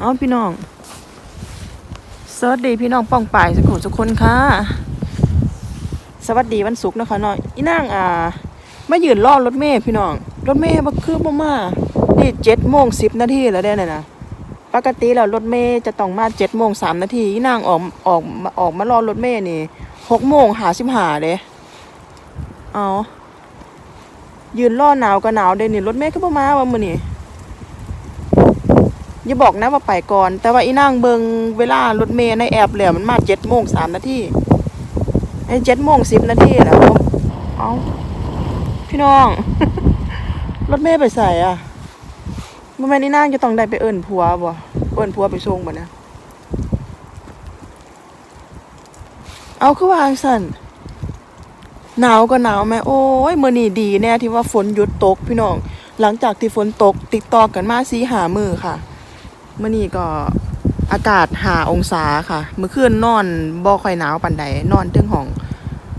เอาพี่น้องสวัสดีพี่น้องป้องป่ายสุขุมสุคนค่ะ สวัสดีวันศุกร์นะคะเนาะอีนางอ่ามายืนรอรถเมย์พี่น้อง รถเมย์บ่คือบ่มานี่เจ็ดโมงสิบนาทีแล้วได้น่ะนะปกติแล้วรถเมย์จะต้องมาเจ็ดโมงสามนาทีอีนางออกออกออกมารอรถเมย์นี่หกโมงหาสิบหาเด้เอายืนรอหนาวก็หนาวเด้นี่รถเมย์ก็บ่มาว่ามื้อนี้ อย่าบอกนะว่าไปก่อน แต่ว่าอีนางเบิงเวลารถเมย์ในแอปแล้วมันมาเจ็ดโมงสามนาทีไอ้เจ็ดโมงสิบนาทีแล้วเอาพี่น้อง รถเมย์ไปใส่อะบ่แม่นอีนางจะต้องได้ไปเอิ้นผัวบ่เอิ้นผัวไปส่งบ่นะเอาคือว่าจั่งซั่นหนาวก็หนาวแม่โอ้ยเมื้อนี้ดีแน่ที่ว่าฝนหยุดตกพี่น้อง หลังจากที่ฝนตกติดต่อกันมาสีหามือค่ะ เมื่อนี้ก็อากาศหาองศาค่ะ เมื่อคืนนอนบ่ค่อยหนาวปันใดนอนถึงห้อง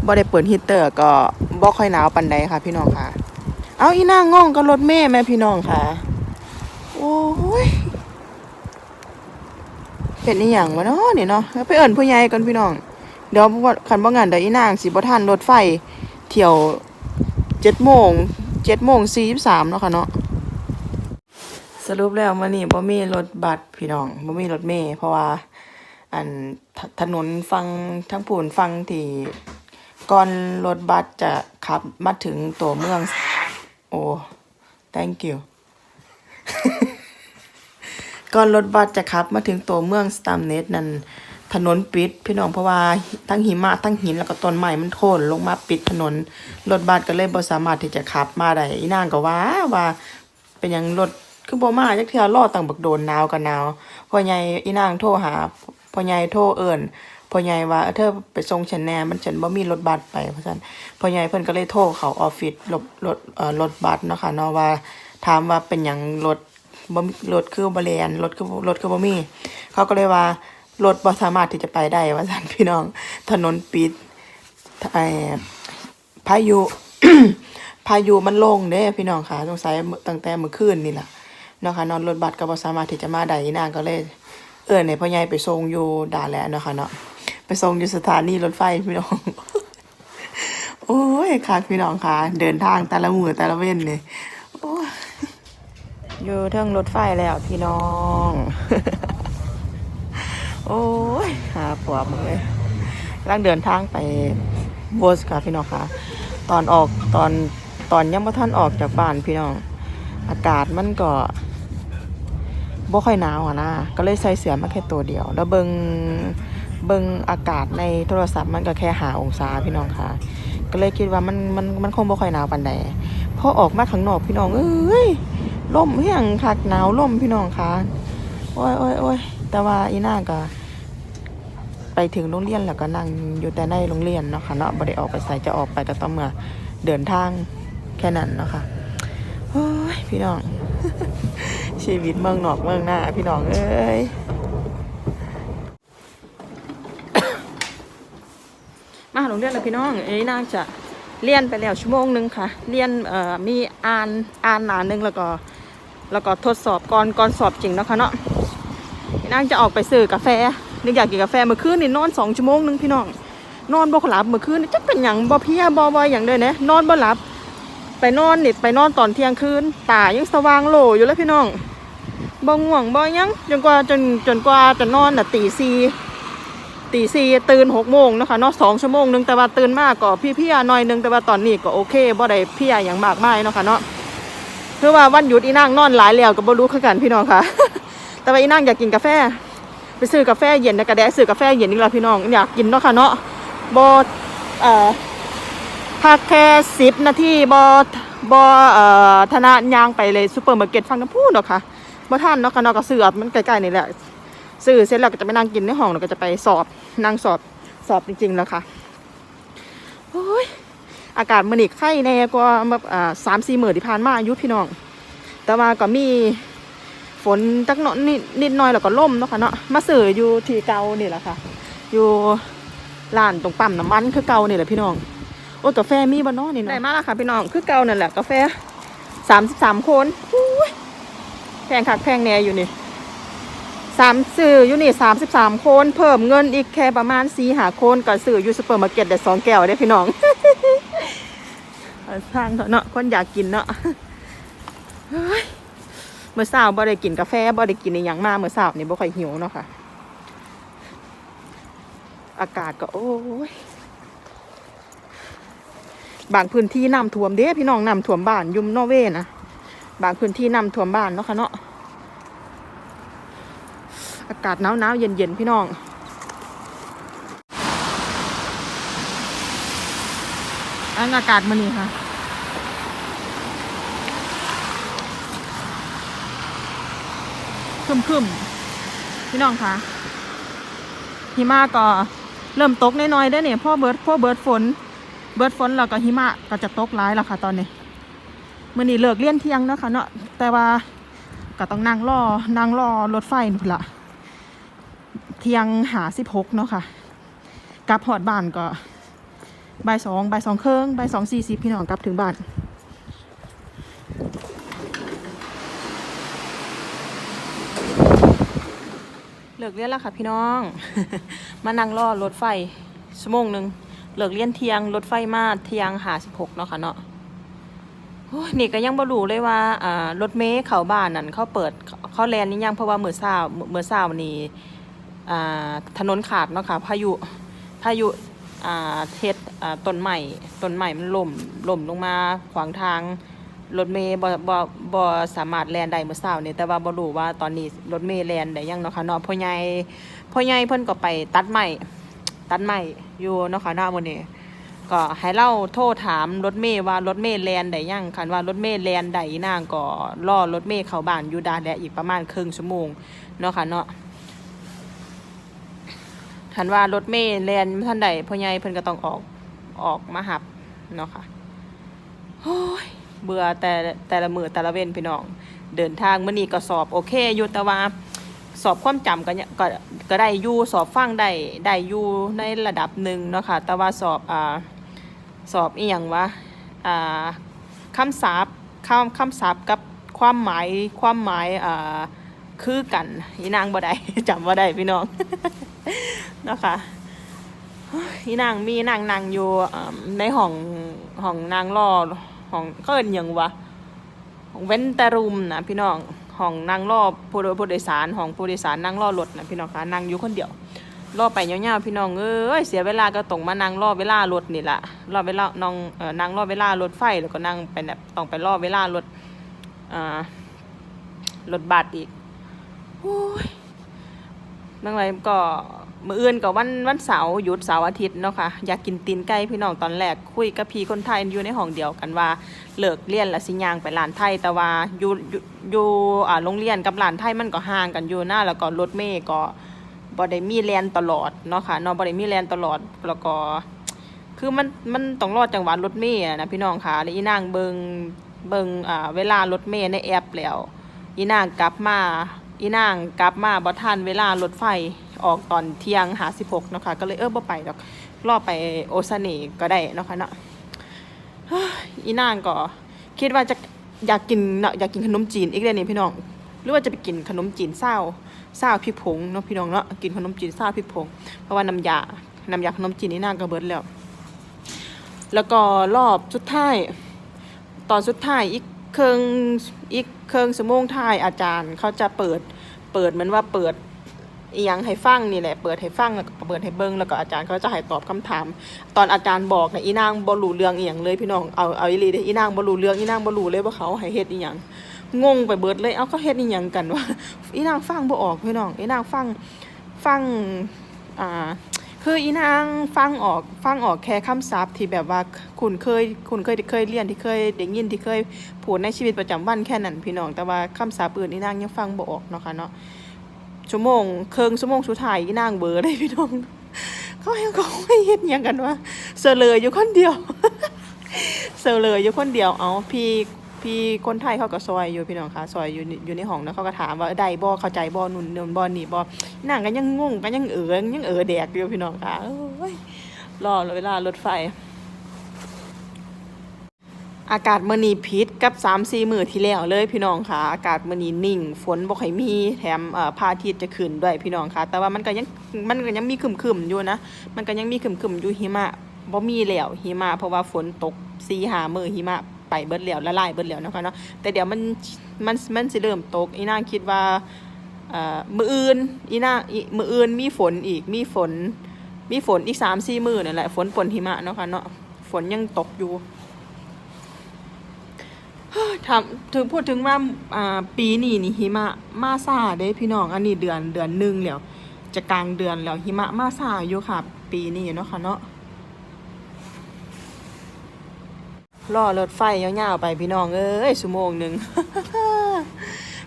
บ่ได้เปิดฮีตเตอร์ก็บ่ค่อยหนาวปันใดค่ะ พี่น้องค่ะ เอาอีนางง่องก็รถเมย์แม่พี่น้องค่ะ โอ้ยเป็นอีหยังวะเนาะนี่เนาะไปเอิ้นผู้ใหญ่กันพี่น้อง เดี๋ยวบ่คันบ่งั้นเดี๋ยวอีนางสิบ่ทันรถไฟเที่ยว7โมง7โมง43เนาะค่ะเนาะ สรุปแล้วมื้อนี้บ่มีรถบัสพี่น้องบ่มีรถเมล์เพราะว่า อันถนนฟังทั้งพูนฟังที่ก่อนรถบัสจะขับมาถึงตัวเมือง โอ้ thank you ก่อนรถบัสจะขับมาถึงตัวเมืองสตามเนตนั่นถนนปิด พี่น้องเพราะว่าทั้งหิมะทั้งหินแล้วก็ต้นไม้มันโค่นลงมาปิดถนนรถบัสก็เลยบ่สามารถที่จะขับมาได้อีนางก็ว่าว่าเป็นยังรถ คือบ่มาจักเทื่อรอตั้งบักโดนหนาวก็หนาวพ่อใหญ่อีนางโทรหาพ่อใหญ่โทรเอิ้นพ่อใหญ่ว่าเธอไปส่งฉันแน่มันฉันบ่มีรถบัสไปเพราะฉะนั้นพ่อใหญ่เพิ่นก็เลยโทรเขาออฟฟิศรถรถเอ่อรถบัสเนาะค่ะเนาะว่าถามว่าเป็นหยังรถบ่มีรถคือบ่แลนรถคือรถคือบ่มี เขาก็เลยว่ารถบ่สามารถที่จะไปได้ว่าซั่นพี่น้อง ถนนปิดไอ้พายุพายุมันลงเด้พี่น้องค่ะสงสัยตั้งแต่เมื่อคืนนี่แหละ เนาะค่ะนอนรถบัสก็บ่สามารถที่จะมาได้นางก็เลย เอิ้นให้พ่อใหญ่ไปส่งอยู่ด่านแล้วเนาะค่ะเนาะไปส่งอยู่สถานีรถไฟพี่น้อง โอ้ยค่ะพี่น้องค่ะ เดินทางแต่ละมือแต่ละเว้นนี่โอ้ยอยู่เทิงรถไฟแล้วพี่น้อง โอ้ยหาปวบมึงเลยกำลังเดินทางไปโบสค่ะพี่น้องค่ะ ตอนออกตอนตอนยังบ่ท่านออกจากบ้านพี่น้อง อากาศมันก็ บ่ค่อยหนาวอะนะ ก็เลยใส่เสื้อมาแค่ตัวเดียว แล้วเบิงเบิงอากาศในโทรศัพท์มันก็แค่หาองศาพี่น้องค่ะ ก็เลยคิดว่ามันมันมันคงบ่ค่อยหนาวปานใดพอออกมาข้างนอกพี่น้องเอ้ยลมเฮียงคักหนาวลมพี่น้องค่ะโอ้ยโอ้ยโอ้ยแต่ว่าอีน่าก็ไปถึงโรงเรียนแล้วก็นั่งอยู่แต่ในโรงเรียนเนาะค่ะเนาะบ่ได้ออกไปใส่จะออกไปก็ต้องเมื่อเดินทางแค่นั้นเนาะค่ะโอ้ยพี่น้อง ชีวิตเมืองนอกเมืองหน้าพี่น้องเอ้ยมาโรงเรียนแล้วพี่น้องเอ้ยนางจะเรียนไปแล้วชั่วโมงหนึงค่ะ เรียนเอ่อมีอ่านอ่านหนาหนึงแล้วก็ แล้วก็ทดสอบก่อนก่อนสอบจริงนะคะเนาะนางจะออกไปซื้อกาแฟนึกอยากกินกาแฟเมื่อคืนนี่นอนสองชั่วโมงหนึงพี่น้องนอนบ่หลับเมื่อคืนนี่จักเป็นหยังบ่เพียบ่บ่หยังเด้อนะนอนบ่หลับ ไปนอนนี่ไปนอนตอนเที่ยงคืนตายังสว่างโหลอยู่แล้วพี่น้อง บ่ง่วงบ่ยังจนกว่าจนจนกว่าจะนอนน่ะตีสี่ตีสี่ตื่นหกโมงนะคะเนาะสองชั่วโมงนึงแต่ว่าตื่นมากก็พี่พียหน่อยนึงแต่ว่าตอนนี้ก็โอเคบ่ได้พลียอย่างมากมายเนาะค่ะเนาะคือว่าวันหยุดอีนางนอนหลายแล้วก็บ่รู้คือกันพี่น้องค่ะ แต่ว่าอีนางอยากกินกาแฟ ไปซื้อกาแฟเย็นนะกระแดซื้อกาแฟเย็นนี่แหละพี่น้องอยากกินเนาะค่ะเนาะบอเอ่อพักแค่สิบนาทีบอบอเอ่อธนายางไปเลยซูเปอร์มาร์เก็ตฟังน้ำพูดเนาะค่ะ บ่ท่านเนาะค่ะเนาะก็ซื้อเอมันใกล้ๆนี่แหละซื้อเสร็จแล้วก็จะไปนั่งกินในห้องแล้วก็จะไปสอบนั่งสอบสอบจริงๆแล้วค่ะโอ้ยอากาศมันอีกไข้แน่กว่าแบบอ่าสามสี่หมื่นที่ผ่านมาอายุพี่น้อง แต่ว่าก็มีฝนจักหน่อยนิดนิดหน่อยแล้วก็ล่มเนาะค่ะเนาะมาสื่ออยู่ที่เก่านี่แหละค่ะ อยู่ร้านตรงปั๊มน้ำมันคือเก่านี่แหละพี่น้อง โอ้กาแฟมีบ่เนาะนี่เนาะได้มาแล้วค่ะพี่น้องคือเก่านั่นแหละกาแฟสามสิบสามคนอุ้ย แพงคักแพงแน่อยู่นี่สามซื้ออยู่นี่สามสิบสามคน เพิ่มเงินอีกแค่ประมาณสี่หาคนก็ซื้ออยู่ซูเปอร์มาร์เก็ตได้สองแก้วได้พี่น้องเอาสร้างเถอะเนาะคนอยากกินเนาะเมื่อเช้าบ่ได้กินกาแฟบ่ได้กินอหย่างมาเมื่อเช้านี่บ่ค่อยหิวเนาะค่ะ อากาศก็โอ้ยบางพื้นที่น้ำท่วมเด้พี่น้องน้ำท่วมบ้านยุมนอเวนะ บางพื้นที่น้ำท่วมบ้านเนาะค่ะเนาะอากาศหนาวหนาวเย็นเย็นพี่น้องอันอากาศมันนี่ค่ะคึมคึมพี่น้องคะหิมะก็เริ่มตกน้อยๆได้เนี่ยพ่อเบิร์ดพ่อเบิร์ดฝน เบิร์ดฝนแล้วก็หิมะก็จะตกร้ายแล้วค่ะตอนนี้ มื่อนี้เลิกเลี้ยนเที่ยงเนาะคะเนาะแต่ว่าก็ต้องนั่งรอนั่งรอรถไฟนู่นละเที่ยงหาสิบหกเนาะค่ะกลับหอดบ้านก็บ่ายสองบ่ายสองเครึ่องบ่ายสองสี่สิบพี่น้องกลับถึงบ้านเลิกเรียนแล้วค่ะพี่น้อง มานั่งรอรถไฟชั่วโมงหนึ่งเลิกเรียนเที่ยงรถไฟมาเที่ยงหาสิบหกเนาะค่ะเนาะ นี่ก็ยังบ่รู้เลยว่าอ่ารถเมล์เขาบ้านนั่นเขาเปิดเขาแลนนี่ยังเพราะว่าเมื้อเช้ามื้อเช้านี่อ่าถนนขาดเนาะค่ะพายุพายุอ่าเทศอ่าต้นใหม่ต้นใหม่มันล่มล่มลงมาขวางทางรถเมย์บ่บ่บ่สามารถแลนได้เมื่อเช้านี่แต่ว่าบ่รู้ว่าตอนนี้รถเมย์แลนได้ยังเนาะค่ะเนาะพ่อใหญ่พ่อใหญ่เพิ่นก็ไปตัดไม้ตัดไม้อยู่เนาะค่ะเนาะมื้อนี้ ก็ให้เราโทรถามรถเมย์ว่ารถเมย์แลนได้ยังคันว่ารถเมย์แลนได้นางก็รอรถเมย์เข้าบ้านอยู่ดาแลอีกประมาณครึ่งชั่วโมงเนาะค่ะเนาะทันว่ารถเมล์แลนท่านใดพ่อใหญ่เพิ่นก็ต้องออกออกมาหับเนาะค่ะโอ้ยเบื่อแต่แต่ละมือแต่ละเว้นพี่น้อง เดินทางมื้อนี้ก็สอบโอเคอยู่แต่ว่าสอบความจำก็เนี่ยก็ก็ได้อยู่สอบฟังได้ได้อยู่ในระดับหนึ่งเนาะค่ะแต่ว่าสอบอ่า สอบอีหยังวะอ่าคำศัพท์คำคำศัพท์กับความหมายความหมายอ่าคือกันอีนางบ่ได้จำบ่ได้พี่น้องนะคะอีนางมีนางนางอยู่ในห้องห้องนางรอห้องก็เอินยังวะเว้นแต่รูมนะพี่น้องห้องนางรอผู้โดยผู้โดยสารห้องผู้โดยสารนั่งรอรถนะพี่น้องคะนั่งอยู่คนเดียว รอไปยาวๆพี่น้องเอ้ยเสียเวลาก็ตรงมานั่งรอเวลารถนี่แหละรอเวลาน้องเอ่อนั่งรอเวลารถไฟแล้วก็นั่งไปแบบต้องไปรอเวลารถอ่ารถบัสอีกโอ้ยบางไรก็มื่ออื่นกับวันวันเสาร์หยุดเสาร์อาทิตย์เนาะค่ะอยากกินตีนไก่พี่น้องตอนแรกคุยกับพี่คนไทยอยู่ในห้องเดียวกันว่าเลิกเรียนและสิยางไปร้านไทยแต่ว่าอยู่อยู่อยู่อ่าโรงเรียนกับร้านไทยมันก็ห่างกันอยู่หน้าแล้วก็รถเมย์ก็ บ่ได้มีแลนตลอดเนาะค่ะเนาะบ่ได้มีแลนตลอดแล้วก็คือมันมันต้องรอดจังหวะรถเมย์นะพี่น้องค่ะแล้วอีนางเบิงเบิงอ่าเวลารถเมย์ในแอปแล้ว อีนางกลับมาอีนางกลับมาบ่ทันเวลารถไฟออกตอนเที่ยงหาสิบหกเนาะค่ะก็เลยเออบ่ไปดอกรอไปโอซาเน่ก็ได้เนาะค่ะเนาะอีนางก็คิดว่าจะอยากกินเนาะอยากกินขนมจีนอีกเลยนี่พี่น้อง หรือว่าจะไปกินขนมจีนเศร้า เศร้าพริกผงเนาะพี่น้องเนาะกินขนมจีนเศร้าพริกผง เพราะว่าน้ำยา น้ำยาขนมจีนนี่นางก็เบิดแล้ว แล้วก็รอบสุดท้าย ตอนสุดท้ายอีกเครื่องอีกเครื่องสมงท้ายอาจารย์เขาจะเปิด เปิดเหมือนว่าเปิดอีหยังให้ฟังนี่แหละ เปิดให้ฟังแล้วก็เปิดให้เบิ้งแล้วก็อาจารย์เขาจะให้ตอบคำถาม ตอนอาจารย์บอกเนี่ยอีนางบรูเรื่องอีหยังเลยพี่น้อง เอาเอาอีลีเด้ออีนางบรูเรื่องอีนางบรูเลยว่าเขาให้เฮ็ดอีหยัง งงไปเบิดเลย เอาเขาเฮ็ดอีหยังกันวะอีนางฟังบ่ออกพี่น้องอีนางฟังฟังอ่าคืออีนางฟังออกฟังออกแค่คำศัพท์ที่แบบว่าคุณเคยคุณเคยเคยเรียนที่เคยได้ยินที่เคยพูดในชีวิตประจำวันแค่นั้นพี่น้อง แต่ว่าคำศัพท์อื่นอีนางยังฟังบ่ออกเนาะค่ะเนาะชั่วโมงเคิงชั่วโมงสุดท้ายอีนางเบอร์เลยพี่น้องเขายังเขาไม่เฮ็ดหยังกันวะเสลยอยู่คนเดียวเสลยอยู่คนเดียวเอาพี่ พี่คนไทยเขาก็ซอยอยู่พี่น้องคะซอยอยู่ในอยู่ในห้องแล้วเขาก็ถามว่าได้บ่เข้าใจบ่นุ่นนุ่นบ่นี่บ่นางก็ยังงงก็ยังเอ๋อยังเอ๋อแดกอยู่พี่น้องคะเอ้ยรอเวลารถไฟ อากาศมื้อนี้พิษกับ3-4มื้อที่แล้วเลยพี่น้องค่ะอากาศมื้อนี้นิ่ง ฝนบ่ค่อยมีแถมเอ่อพระอาทิตย์จะขึ้นด้วยพี่น้องค่ะ แต่ว่ามันก็ยังมันก็ยังมีครึมๆอยู่นะ มันก็ยังมีครึมๆอยู่หิมะบ่มีแล้วหิมะเพราะว่าฝนตก4-5มื้อหิมะ ไปเบิดแล้วละลายเบิดแล้วนะคะเนาะแต่เดี๋ยวมันมันมันสิเริ่มตกอีนางคิดว่าเอ่อมืออื่นอีนางอีมื้ออื่นมีฝนอีกมีฝน มีฝนอีก3-4มื้อนั่นแหละฝนปนหิมะเนาะค่ะเนาะฝนยังตกอยู่ถาถึงพูดถึงว่าอ่าปีนี้นี่หิมะมาซาเด้พี่น้องอันนี้เดือนเดือนหนึ่งแล้วจะกลางเดือนแล้วหิมะมาซาอยู่ค่ะ ปีนี้เนาะค่ะเนาะ รอรถไฟยาวๆไปพี่น้องเอ้ยชั่วโมงหนึ่ง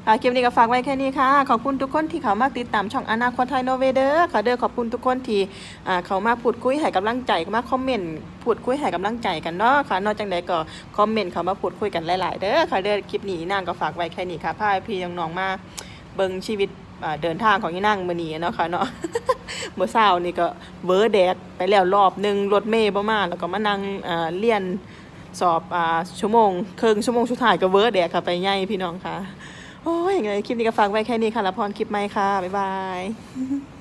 ค่ะคลิปนี้ก็ฝากไว้แค่นี้ค่ะ ขอบคุณทุกคนที่เขามาติดตามช่องอนาคตไทยโนเวเดอร์ค่ะเด้อขอบคุณทุกคนที่เขามาพูดคุยให้กำลังใจมาคอมเมนต์พูดคุยให้กำลังใจกันเนาะค่ะ นอกจากนั้ก็คอมเมนต์เขามาพูดคุยกันหลาย ๆ เด้อค่ะเด้อคลิปนี้นางก็ฝากไว้แค่นี้ค่ะพาพี่น้องๆมาเบิ่งชีวิตเดินทางของอีนางมือนี้เนาะค่ะเนาะเมื่อเช้านี่ก็เวอร์แดดไปแล้วรอบหนึ่งรถเมย์บ่มาแล้วก็มานั่งเรียน สอบอ่าชั่วโมงครึ่งชั่วโมงสุดท้ายก็เวอร์แดดค่ะไปง่ายพี่น้องค่ะ โอ้ยยังไงคลิปนี้ก็ฝากไว้แค่นี้ค่ะละพรคลิปใหม่ค่ะ บ๊ายบาย